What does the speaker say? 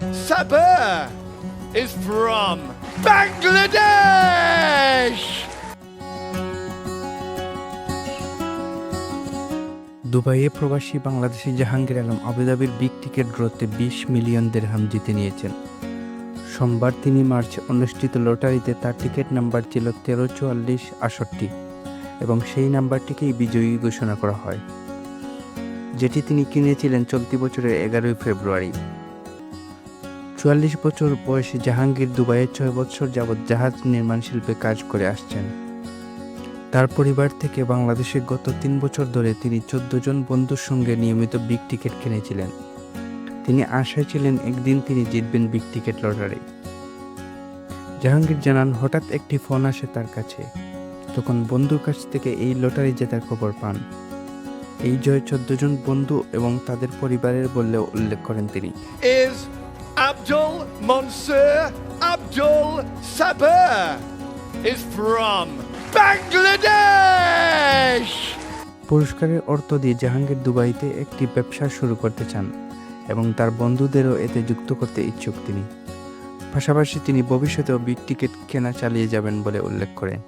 Sabir is from Bangladesh. দুবাইয়ে প্রবাসী বাংলাদেশি জাহাঙ্গীর আলম আবুধাবির বিগ টিকেট ড্রতে বিশ মিলিয়ন দেড়হাম জিতে নিয়েছেন। সোমবার তিনি মার্চ অনুষ্ঠিত লটারিতে তার টিকিট নাম্বার ছিল তেরো, চুয়াল্লিশ আষট্টি এবং সেই নাম্বারটিকেই বিজয়ী ঘোষণা করা হয়। যেটি তিনি কিনেছিলেন চলতি বছরের এগারোই ফেব্রুয়ারি। চুয়াল্লিশ বছর বয়সী জাহাঙ্গীর দুবাইয়ে ছয় বছর যাবৎ জাহাজ নির্মাণ শিল্পে কাজ করে আসছেন। তার পরিবার থেকে বাংলাদেশে গত তিন বছর ধরে তিনি চোদ্দ জন বন্ধুর সঙ্গে নিয়মিত বিগ টিকিট কিনেছিলেন। তিনি আশায় ছিলেন একদিন তিনি জিতবেন বিগ টিকিট লটারি। জাহাঙ্গীর জানান, হঠাৎ একটি ফোন আসে তার কাছে। তখন বন্ধুর কাছ থেকে এই লটারি জেতার খবর পান। এই জয় চোদ্দ জন বন্ধু এবং তাদের পরিবারের বললেও উল্লেখ করেন তিনি। Abdul Mansur Abdul Sabir is from Bangladesh. পুরস্কারের অর্থ দিয়ে জাহাঙ্গীর দুবাইতে একটি ব্যবসা শুরু করতে চান এবং তার বন্ধুদেরও এতে যুক্ত করতে ইচ্ছুক তিনি পাশাপাশি তিনি ভবিষ্যতেও বিগ টিকিট কেনা চালিয়ে যাবেন বলে উল্লেখ করেন